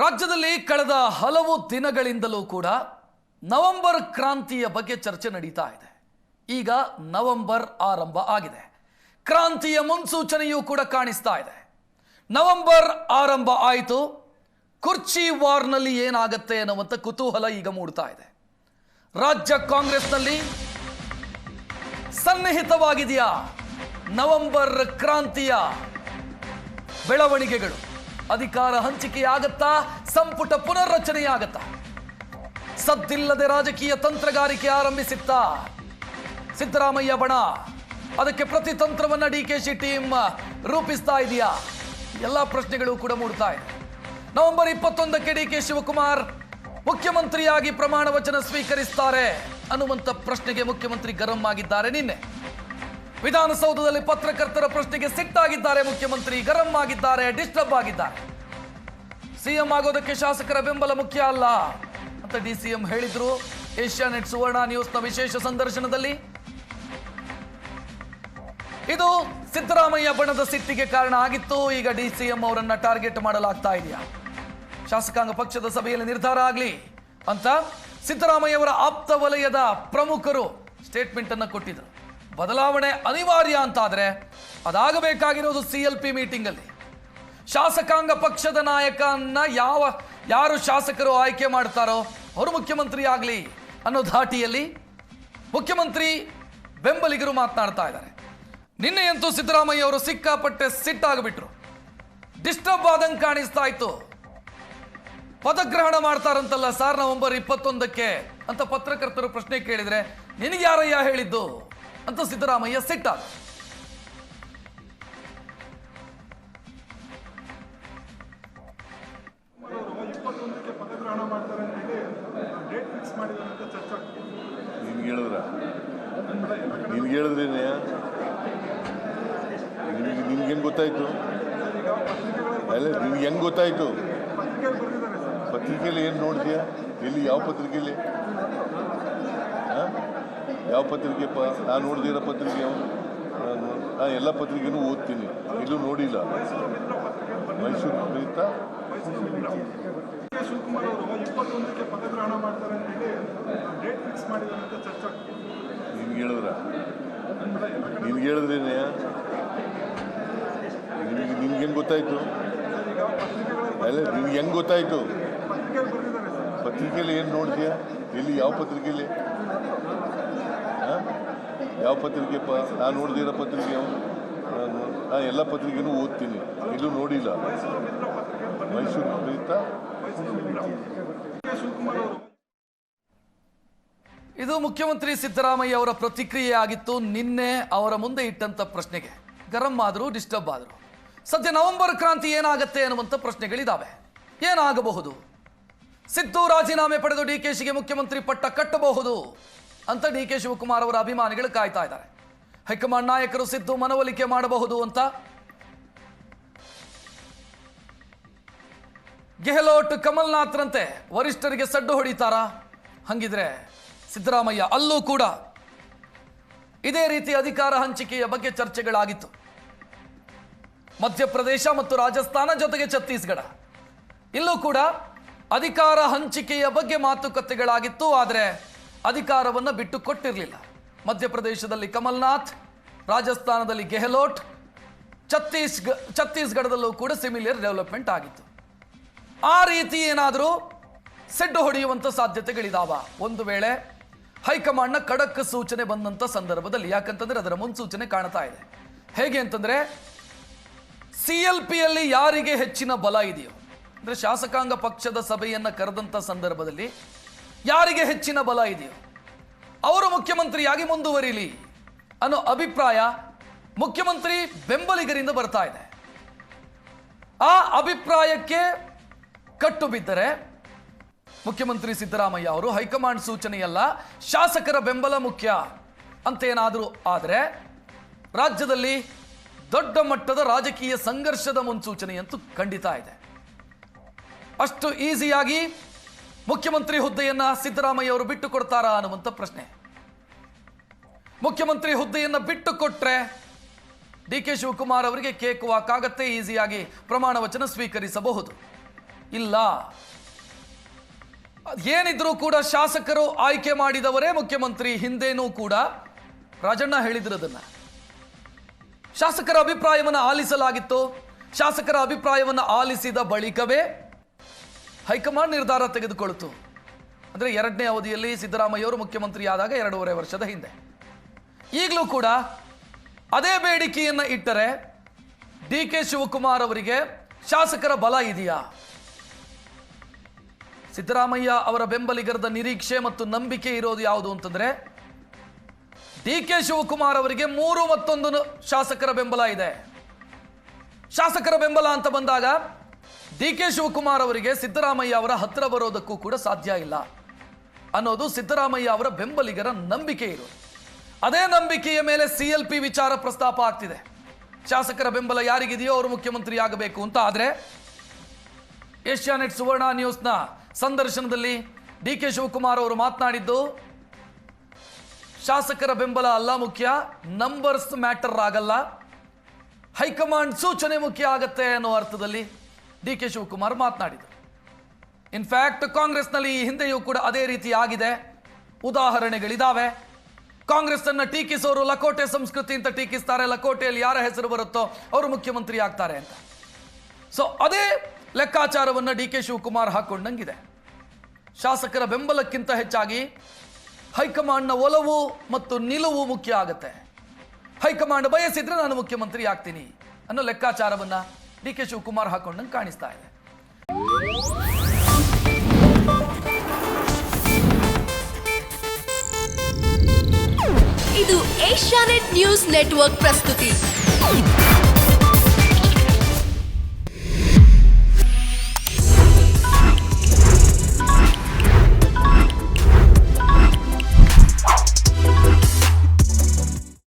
ರಾಜ್ಯದಲ್ಲಿ ಕಳೆದ ಹಲವು ದಿನಗಳಿಂದಲೂ ಕೂಡ ನವೆಂಬರ್ ಕ್ರಾಂತಿಯ ಬಗ್ಗೆ ಚರ್ಚೆ ನಡೀತಾ ಇದೆ. ಈಗ ನವೆಂಬರ್ ಆರಂಭ ಆಗಿದೆ. ಕ್ರಾಂತಿಯ ಮುನ್ಸೂಚನೆಯೂ ಕೂಡ ಕಾಣಿಸ್ತಾ ಇದೆ. ನವೆಂಬರ್ ಆರಂಭ ಆಯಿತು. ಕುರ್ಚಿ ವಾರ್ನಲ್ಲಿ ಏನಾಗತ್ತೆ ಅನ್ನುವಂಥ ಕುತೂಹಲ ಈಗ ಮೂಡ್ತಾ ಇದೆ. ರಾಜ್ಯ ಕಾಂಗ್ರೆಸ್ನಲ್ಲಿ ಸನ್ನಿಹಿತವಾಗಿದೆಯಾ ನವೆಂಬರ್ ಕ್ರಾಂತಿಯ ಬೆಳವಣಿಗೆಗಳು? ಅಧಿಕಾರ ಹಂಚಿಕೆಯಾಗತ್ತಾ, ಸಂಪುಟ ಪುನರ್ರಚನೆಯಾಗತ್ತಾ. ಸದ್ದಿಲ್ಲದೆ ರಾಜಕೀಯ ತಂತ್ರಗಾರಿಕೆ ಆರಂಭಿಸಿತ್ತ. ಸಿದ್ದರಾಮಯ್ಯ ಬಣ, ಅದಕ್ಕೆ ಪ್ರತಿ ತಂತ್ರವನ್ನ ಡಿ ಕೆ ಶಿ ಟೀಮ್ ರೂಪಿಸ್ತಾ ಇದೆಯಾ? ಎಲ್ಲ ಪ್ರಶ್ನೆಗಳು ಕೂಡ ಮೂಡ್ತಾ ಇದೆ. ನವೆಂಬರ್ ಇಪ್ಪತ್ತೊಂದಕ್ಕೆ ಡಿ ಕೆ ಶಿವಕುಮಾರ್ ಮುಖ್ಯಮಂತ್ರಿಯಾಗಿ ಪ್ರಮಾಣ ವಚನ ಸ್ವೀಕರಿಸ್ತಾರೆ ಅನ್ನುವಂಥ ಪ್ರಶ್ನೆಗೆ ಮುಖ್ಯಮಂತ್ರಿ ಗರಂ ಆಗಿದ್ದಾರೆ ನಿನ್ನೆ. ವಿಧಾನಸೌಧದಲ್ಲಿ ಪತ್ರಕರ್ತರ ಪ್ರಶ್ನೆಗೆ ಸಿಟ್ಟಾಗಿದ್ದಾರೆ ಮುಖ್ಯಮಂತ್ರಿ, ಗರಂ ಆಗಿದ್ದಾರೆ, ಡಿಸ್ಟರ್ಬ್ ಆಗಿದ್ದಾರೆ. ಸಿಎಂ ಆಗೋದಕ್ಕೆ ಶಾಸಕರ ಬೆಂಬಲ ಮುಖ್ಯ ಅಲ್ಲ ಅಂತ ಡಿ ಸಿಎಂ ಹೇಳಿದ್ರು. ಏಷ್ಯಾನೆಟ್ ಸುವರ್ಣ ನ್ಯೂಸ್ನ ವಿಶೇಷ ಸಂದರ್ಶನದಲ್ಲಿ. ಇದು ಸಿದ್ದರಾಮಯ್ಯ ಬಣದ ಸಿಟ್ಟಿಗೆ ಕಾರಣ ಆಗಿತ್ತು. ಈಗ ಡಿ ಸಿಎಂ ಅವರನ್ನ ಟಾರ್ಗೆಟ್ ಮಾಡಲಾಗ್ತಾ ಇದೆಯಾ? ಶಾಸಕಾಂಗ ಪಕ್ಷದ ಸಭೆಯಲ್ಲಿ ನಿರ್ಧಾರ ಆಗಲಿ ಅಂತ ಸಿದ್ದರಾಮಯ್ಯ ಅವರ ಆಪ್ತ ವಲಯದ ಪ್ರಮುಖರು ಸ್ಟೇಟ್ಮೆಂಟ್ ಅನ್ನು ಕೊಟ್ಟಿದ್ರು. ಬದಲಾವಣೆ ಅನಿವಾರ್ಯ ಅಂತಾದರೆ ಅದಾಗಬೇಕಾಗಿರೋದು ಸಿ ಎಲ್ ಪಿ ಮೀಟಿಂಗಲ್ಲಿ ಶಾಸಕಾಂಗ ಪಕ್ಷದ ನಾಯಕನ್ನ ಯಾವ, ಯಾರು ಶಾಸಕರು ಆಯ್ಕೆ ಮಾಡ್ತಾರೋ ಅವರು ಮುಖ್ಯಮಂತ್ರಿ ಆಗಲಿ ಅನ್ನೋ ಧಾಟಿಯಲ್ಲಿ ಮುಖ್ಯಮಂತ್ರಿ ಬೆಂಬಲಿಗರು ಮಾತನಾಡ್ತಾ ಇದ್ದಾರೆ. ನಿನ್ನೆಯಂತೂ ಸಿದ್ದರಾಮಯ್ಯ ಅವರು ಸಿಕ್ಕಾಪಟ್ಟೆ ಸಿಟ್ಟಾಗಿಬಿಟ್ರು ಡಿಸ್ಟರ್ಬ್ ಆದಂಗೆ ಕಾಣಿಸ್ತಾ ಇತ್ತು. ಪದಗ್ರಹಣ ಮಾಡ್ತಾರಂತಲ್ಲ ಸಾರ್, ನವೆಂಬರ್ ಇಪ್ಪತ್ತೊಂದಕ್ಕೆ ಅಂತ ಪತ್ರಕರ್ತರು ಪ್ರಶ್ನೆ ಕೇಳಿದರೆ ನಿನಗೆ ಯಾರಯ್ಯ ಹೇಳಿದ್ದು? ಅಂತ ಸಿದ್ದರಾಮಯ್ಯ ಸಿಟ್ಟಾದ ನಿನ್ಗೆ ಹೆಂಗೆ ಗೊತ್ತಾಯ್ತು? ಗೊತ್ತಾಯ್ತು? ಪತ್ರಿಕೆಯಲ್ಲಿ ಏನು ನೋಡ್ತೀಯಾ? ಎಲ್ಲಿ ಯಾವ ಪತ್ರಿಕೆಯಲ್ಲಿ? ಯಾವ ಪತ್ರಿಕೆಪ್ಪ? ನಾನು ನೋಡಿದಿರೋ ಪತ್ರಿಕೆ ನಾನು ಎಲ್ಲ ಪತ್ರಿಕೆನೂ ಓದ್ತೀನಿ. ಇಲ್ಲೂ ನೋಡಿಲ್ಲ. ಮೈಸೂರು ಕುರಿತ ನಿನ್ಗೆ ಹೇಳಿದ್ರ? ನಿನ್ಗೆ ಹೇಳಿದ್ರೇನೆ? ನಿಮಗೆ ನಿನ್ಗೆ ಹೆಂಗೆ ಗೊತ್ತಾಯ್ತು? ಅಲ್ಲ ನಿನ್ಗೆ ಹೆಂಗೆ ಗೊತ್ತಾಯ್ತು? ಪತ್ರಿಕೆಯಲ್ಲಿ ಏನು ನೋಡ್ತೀಯಾ ಎಲ್ಲಿ ಯಾವ ಪತ್ರಿಕೆಯಲ್ಲಿ? ಯಾವ ಪತ್ರಿಕೆಪ್ಪ ನಾನು ನೋಡಿದಿರೋ ಪತ್ರಿಕೆ ನಾನು ನಾನು ಎಲ್ಲ ಪತ್ರಿಕೆನೂ ಓದ್ತೀನಿ. ಇಲ್ಲೂ ನೋಡಿಲ್ಲ. ಮೈಸೂರು ಕುರಿತ ಇದು ಮುಖ್ಯಮಂತ್ರಿ ಸಿದ್ದರಾಮಯ್ಯ ಅವರ ಪ್ರತಿಕ್ರಿಯೆ ಆಗಿತ್ತು. ನಿನ್ನೆ ಅವರ ಮುಂದೆ ಇಟ್ಟಂತ ಪ್ರಶ್ನೆಗೆ. ಗರಂ ಆದರೂ ಡಿಸ್ಟರ್ಬ್ ಆದರು. ಸದ್ಯ ನವೆಂಬರ್ ಕ್ರಾಂತಿ ಏನಾಗತ್ತೆ ಅನ್ನುವಂಥ ಪ್ರಶ್ನೆಗಳಿದ್ದಾವೆ ಏನಾಗಬಹುದು? ಸಿದ್ದು ರಾಜೀನಾಮೆ ಪಡೆದು ಡಿ ಮುಖ್ಯಮಂತ್ರಿ ಪಟ್ಟ ಕಟ್ಟಬಹುದು. ಅಂತ ಡಿ ಕೆ ಶಿವಕುಮಾರ್ ಅವರ ಅಭಿಮಾನಿಗಳು ಕಾಯ್ತಾ ಇದ್ದಾರೆ. ಹೈಕಮಾಂಡ್ ನಾಯಕರು ಸಿದ್ದು ಮನವೊಲಿಕೆ ಮಾಡಬಹುದು ಅಂತ ಗೆಹ್ಲೋಟ್ ಕಮಲ್ನಾಥ್ರಂತೆ ವರಿಷ್ಠರಿಗೆ ಸಡ್ಡು ಹೊಡಿತಾರಾ? ಹಂಗಿದ್ರೆ ಸಿದ್ದರಾಮಯ್ಯ ಅಲ್ಲೂ ಕೂಡ ಇದೇ ರೀತಿ ಅಧಿಕಾರ ಹಂಚಿಕೆಯ ಬಗ್ಗೆ ಚರ್ಚೆಗಳಾಗಿತ್ತು. ಮಧ್ಯಪ್ರದೇಶ ಮತ್ತು ರಾಜಸ್ಥಾನ ಜೊತೆಗೆ ಛತ್ತೀಸ್ಗಢ. ಇಲ್ಲೂ ಕೂಡ ಅಧಿಕಾರ ಹಂಚಿಕೆಯ ಬಗ್ಗೆ ಮಾತುಕತೆಗಳಾಗಿತ್ತು, ಆದರೆ ಅಧಿಕಾರವನ್ನು ಬಿಟ್ಟು ಕೊಟ್ಟಿರಲಿಲ್ಲ ಮಧ್ಯಪ್ರದೇಶದಲ್ಲಿ ಕಮಲ್ನಾಥ್, ರಾಜಸ್ಥಾನದಲ್ಲಿ ಗೆಹ್ಲೋಟ್, ಛತ್ತೀಸ್ಗ, ಛತ್ತೀಸ್ಗಢದಲ್ಲೂ ಕೂಡ ಸಿಮಿಲಿಯರ್ ಡೆವಲಪ್ಮೆಂಟ್ ಆಗಿತ್ತು. ಆ ರೀತಿ ಏನಾದರೂ ಸೆಡ್ಡು ಹೊಡೆಯುವಂಥ ಸಾಧ್ಯತೆಗಳಿದಾವ? ಒಂದು ವೇಳೆ ಹೈಕಮಾಂಡ್ನ ಖಡಕ್ ಸೂಚನೆ ಬಂದಂಥ ಸಂದರ್ಭದಲ್ಲಿ, ಯಾಕಂತಂದರೆ ಅದರ ಮುನ್ಸೂಚನೆ ಕಾಣ್ತಾ ಇದೆ. ಹೇಗೆ ಅಂತಂದರೆ, ಸಿ ಎಲ್ ಪಿಯಲ್ಲಿ ಯಾರಿಗೆ ಹೆಚ್ಚಿನ ಬಲ ಇದೆಯೋ, ಅಂದರೆ ಶಾಸಕಾಂಗ ಪಕ್ಷದ ಸಭೆಯನ್ನು ಕರೆದಂಥ ಸಂದರ್ಭದಲ್ಲಿ ಯಾರಿಗೆ ಹೆಚ್ಚಿನ ಬಲ ಇದೆಯೋ? ಅವರು ಮುಖ್ಯಮಂತ್ರಿಯಾಗಿ ಮುಂದುವರಿಲಿ ಅನ್ನೋ ಅಭಿಪ್ರಾಯ ಮುಖ್ಯಮಂತ್ರಿ ಬೆಂಬಲಿಗರಿಂದ ಬರ್ತಾ ಇದೆ. ಆ ಅಭಿಪ್ರಾಯಕ್ಕೆ ಕಟ್ಟು ಬಿದ್ದರೆ ಮುಖ್ಯಮಂತ್ರಿ ಸಿದ್ದರಾಮಯ್ಯ ಅವರು ಹೈಕಮಾಂಡ್ ಸೂಚನೆಯಲ್ಲ, ಶಾಸಕರ ಬೆಂಬಲ ಮುಖ್ಯ ಅಂತ ಏನಾದರೂ ಆದರೆ ರಾಜ್ಯದಲ್ಲಿ ದೊಡ್ಡ ಮಟ್ಟದ ರಾಜಕೀಯ ಸಂಘರ್ಷದ ಮುನ್ಸೂಚನೆಯಂತೂ ಖಂಡಿತ ಇದೆ. ಅಷ್ಟು ಈಸಿಯಾಗಿ ಮುಖ್ಯಮಂತ್ರಿ ಹುದ್ದೆಯನ್ನ ಸಿದ್ದರಾಮಯ್ಯ ಅವರು ಬಿಟ್ಟು ಕೊಡ್ತಾರಾ ಅನ್ನುವಂಥ ಪ್ರಶ್ನೆ. ಮುಖ್ಯಮಂತ್ರಿ ಹುದ್ದೆಯನ್ನ ಬಿಟ್ಟು ಕೊಟ್ರೆ ಡಿ ಕೆ ಶಿವಕುಮಾರ್ ಅವರಿಗೆ ಕೇಕ್ ವಾಕ್ ಆಗತ್ತೆ, ಈಸಿಯಾಗಿ ಪ್ರಮಾಣ ವಚನ ಸ್ವೀಕರಿಸಬಹುದು. ಇಲ್ಲ. ಏನಿದ್ರೂ ಕೂಡ ಶಾಸಕರು ಆಯ್ಕೆ ಮಾಡಿದವರೇ ಮುಖ್ಯಮಂತ್ರಿ, ಹಿಂದೇನೂ ಕೂಡ ರಾಜಣ್ಣ ಹೇಳಿದ್ರು ಅದನ್ನ ಶಾಸಕರ ಅಭಿಪ್ರಾಯವನ್ನು ಆಲಿಸಲಾಗಿತ್ತು. ಶಾಸಕರ ಅಭಿಪ್ರಾಯವನ್ನು ಆಲಿಸಿದ ಬಳಿಕವೇ ಹೈಕಮಾಂಡ್ ನಿರ್ಧಾರ ತೆಗೆದುಕೊಳ್ತು. ಅಂದರೆ ಎರಡನೇ ಅವಧಿಯಲ್ಲಿ ಸಿದ್ದರಾಮಯ್ಯವರು ಮುಖ್ಯಮಂತ್ರಿ ಆದಾಗ ಎರಡೂವರೆ ವರ್ಷದ ಹಿಂದೆ. ಈಗಲೂ ಕೂಡ ಅದೇ ಬೇಡಿಕೆಯನ್ನು ಇಟ್ಟರೆ ಡಿ ಕೆ ಶಿವಕುಮಾರ್ ಅವರಿಗೆ ಶಾಸಕರ ಬಲ ಇದೆಯಾ? ಸಿದ್ದರಾಮಯ್ಯ ಅವರ ಬೆಂಬಲಿಗರದ ನಿರೀಕ್ಷೆ ಮತ್ತು ನಂಬಿಕೆ ಇರೋದು ಯಾವುದು ಅಂತಂದರೆ ಡಿ ಕೆ ಶಿವಕುಮಾರ್ ಅವರಿಗೆ ಮೂರು ಮತ್ತೊಂದು ಶಾಸಕರ ಬೆಂಬಲ ಇದೆ. ಶಾಸಕರ ಬೆಂಬಲ ಅಂತ ಬಂದಾಗ ಡಿ ಕೆ ಶಿವಕುಮಾರ್ ಅವರಿಗೆ ಸಿದ್ದರಾಮಯ್ಯ ಅವರ ಹತ್ತಿರ ಬರೋದಕ್ಕೂ ಕೂಡ ಸಾಧ್ಯ ಇಲ್ಲ. ಅನ್ನೋದು ಸಿದ್ದರಾಮಯ್ಯ ಅವರ ಬೆಂಬಲಿಗರ ನಂಬಿಕೆ ಇರೋದು. ಅದೇ ನಂಬಿಕೆಯ ಮೇಲೆ ಸಿ ಎಲ್ ಪಿ ವಿಚಾರ ಪ್ರಸ್ತಾಪ ಆಗ್ತಿದೆ. ಶಾಸಕರ ಬೆಂಬಲ ಯಾರಿಗಿದೆಯೋ ಅವರು ಮುಖ್ಯಮಂತ್ರಿ ಆಗಬೇಕು ಅಂತ. ಆದರೆ ಏಷ್ಯಾನೆಟ್ ಸುವರ್ಣ ನ್ಯೂಸ್ನ ಸಂದರ್ಶನದಲ್ಲಿ ಡಿ ಕೆ ಶಿವಕುಮಾರ್ ಅವರು ಮಾತನಾಡಿದ್ದು, ಶಾಸಕರ ಬೆಂಬಲ ಅಲ್ಲ ಮುಖ್ಯ ನಂಬರ್ಸ್ ಮ್ಯಾಟರ್ ಆಗಲ್ಲ. ಹೈಕಮಾಂಡ್ ಸೂಚನೆ ಮುಖ್ಯ ಆಗತ್ತೆ ಅನ್ನೋ ಅರ್ಥದಲ್ಲಿ ಡಿ ಕೆ ಶಿವಕುಮಾರ್ ಮಾತನಾಡಿದರು. ಇನ್ಫ್ಯಾಕ್ಟ್ ಕಾಂಗ್ರೆಸ್ನಲ್ಲಿ ಈ ಹಿಂದೆಯೂ ಕೂಡ ಅದೇ ರೀತಿ ಆಗಿದೆ. ಉದಾಹರಣೆಗಳಿದ್ದಾವೆ ಕಾಂಗ್ರೆಸ್ ಅನ್ನ ಟೀಕಿಸೋರು ಲಕೋಟೆ ಸಂಸ್ಕೃತಿ ಅಂತ ಟೀಕಿಸ್ತಾರೆ. ಲಕೋಟೆಯಲ್ಲಿ ಯಾರ ಹೆಸರು ಬರುತ್ತೋ ಅವರು ಮುಖ್ಯಮಂತ್ರಿ ಆಗ್ತಾರೆ ಅಂತ. ಸೊ ಅದೇ ಲೆಕ್ಕಾಚಾರವನ್ನು ಡಿ ಕೆ ಶಿವಕುಮಾರ್ ಹಾಕೊಂಡಂಗಿದೆ. ಶಾಸಕರ ಬೆಂಬಲಕ್ಕಿಂತ ಹೆಚ್ಚಾಗಿ ಹೈಕಮಾಂಡ್ನ ಒಲವು ಮತ್ತು ನಿಲುವು ಮುಖ್ಯ ಆಗುತ್ತೆ. ಹೈಕಮಾಂಡ್ ಬಯಸಿದ್ರೆ ನಾನು ಮುಖ್ಯಮಂತ್ರಿ ಆಗ್ತೀನಿ ಅನ್ನೋ ಲೆಕ್ಕಾಚಾರವನ್ನ ಡಿ ಕೆ ಶಿವಕುಮಾರ್ ಹಾಕೊಂಡಂಗೆ ಕಾಣಿಸ್ತಾ ಇದೆ. ಇದು ಏಷ್ಯಾನೆಟ್ ನ್ಯೂಸ್ ನೆಟ್ವರ್ಕ್ ಪ್ರಸ್ತುತಿ.